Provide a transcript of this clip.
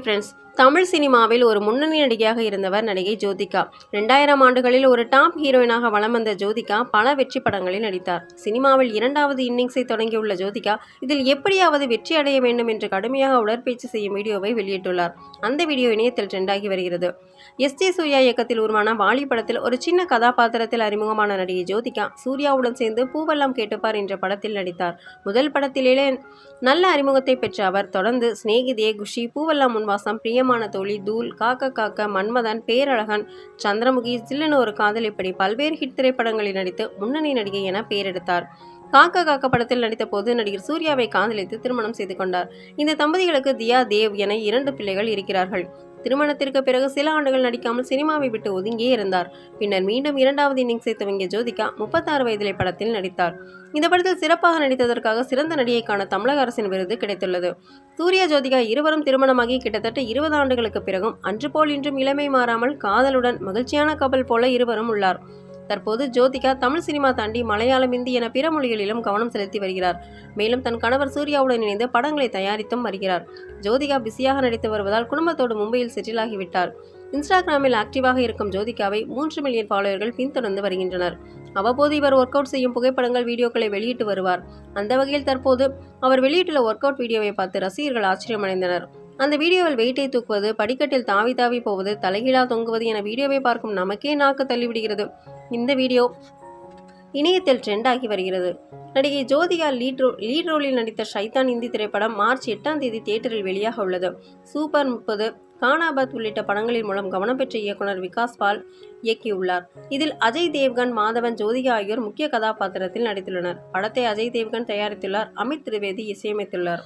Friends. Tamil சினிமாவில் ஒரு முன்னணி நடிகையாக இருந்தவர் நடிகை ஜோதிகா. ரெண்டாயிரம் ஆண்டுகளில் ஒரு டாப் ஹீரோயினாக வலம் வந்த ஜோதிகா பல வெற்றி படங்களில் நடித்தார். சினிமாவில் இரண்டாவது இன்னிங்ஸை தொடங்கியுள்ள ஜோதிகா இதில் எப்படியாவது வெற்றி அடைய வேண்டும் என்று கடுமையாக உடற்பயிற்சி செய்யும் வீடியோவை வெளியிட்டுள்ளார். அந்த வீடியோ இணையத்தில் ட்ரெண்டாகி வருகிறது. எஸ் ஜே சூர்யா இயக்கத்தில் உருவான வாலி படத்தில் ஒரு சின்ன கதாபாத்திரத்தில் அறிமுகமான நடிகை ஜோதிகா சூர்யாவுடன் சேர்ந்து பூவெல்லாம் கேட்டுப்பார் என்ற படத்தில் நடித்தார். முதல் படத்திலேயே நல்ல அறிமுகத்தை பெற்ற அவர் தொடர்ந்து சிநேகிதே குஷி பூவெல்லாம் முன்வாசம் நீளமான தோழி தூள் காக்க காக்க மன்மதன் பேரழகன் சந்திரமுகி சில்லுன்னு ஒரு காதல் இப்படி பல்வேறு ஹிட் திரைப்படங்களில் நடித்து முன்னணி நடிகை என பெயரெடுத்தார். காக்கா காக்கா படத்தில் நடித்த போது நடிகர் சூர்யாவை காதலித்து திருமணம் செய்து கொண்டார். இந்த தம்பதிகளுக்கு தியா தேவ் என இரண்டு பிள்ளைகள் இருக்கிறார்கள். திருமணத்திற்கு பிறகு சில ஆண்டுகள் நடிக்காமல் சினிமாவை விட்டு ஒதுங்கியே இருந்தார். பின்னர் மீண்டும் இரண்டாவது இன்னிங்ஸை துவங்கிய ஜோதிகா முப்பத்தாறு வயதிலே படத்தில் நடித்தார். இந்த படத்தில் சிறப்பாக நடித்ததற்காக சிறந்த நடிகைக்கான தமிழக அரசின் விருது கிடைத்துள்ளது. சூர்யா ஜோதிகா இருவரும் திருமணமாகி கிட்டத்தட்ட இருபது ஆண்டுகளுக்கு பிறகும் அன்று போல் இன்றும் இளமை மாறாமல் காதலுடன் மகிழ்ச்சியான கப்பல் போல இருவரும் உள்ளார். தற்போது ஜோதிகா தமிழ் சினிமா தாண்டி மலையாளம் இந்தி என பிற மொழிகளிலும் கவனம் செலுத்தி வருகிறார். மேலும் தன் கணவர் சூர்யாவுடன் இணைந்து படங்களை தயாரித்தும் வருகிறார். ஜோதிகா பிஸியாக நடித்து வருவதால் குடும்பத்தோடு மும்பையில் செட்டில் ஆகிவிட்டார். இன்ஸ்டாகிராமில் ஆக்டிவாக இருக்கும் ஜோதிகாவை மூன்று மில்லியன் ஃபாலோவர்கள் பின்தொடர்ந்து வருகின்றனர். அவ்வப்போது இவர் ஒர்க் அவுட் செய்யும் புகைப்படங்கள் வீடியோக்களை வெளியிட்டு வருவார். அந்த வகையில் தற்போது அவர் வெளியிட்டுள்ள ஒர்க் அவுட் வீடியோவை பார்த்து ரசிகர்கள் ஆச்சரியமடைந்தனர். அந்த வீடியோவில் வெயிட்டை தூக்குவது படிக்கட்டில் தாவி தாவி போவது தலைகீழா தொங்குவது என வீடியோவை பார்க்கும் நமக்கே நாக்கு தள்ளிவிடுகிறது. இந்த வீடியோ இணையத்தில் ட்ரெண்ட் ஆகி வருகிறது. நடிகை ஜோதிகா லீட் ரோ லீட் ரோலில் நடித்த ஷைத்தான் இந்தி திரைப்படம் மார்ச் எட்டாம் தேதி தியேட்டரில் வெளியாக உள்ளது. சூப்பர் முப்பது கானாபாத் உள்ளிட்ட படங்களின் மூலம் கவனம் பெற்ற இயக்குனர் விகாஸ் பால் இயக்கியுள்ளார். இதில் அஜய் தேவ்கன் மாதவன் ஜோதிகா ஆகியோர் முக்கிய கதாபாத்திரத்தில் நடித்துள்ளனர். படத்தை அஜய் தேவ்கன் தயாரித்துள்ளார். அமித் திரிவேதி இசையமைத்துள்ளார்.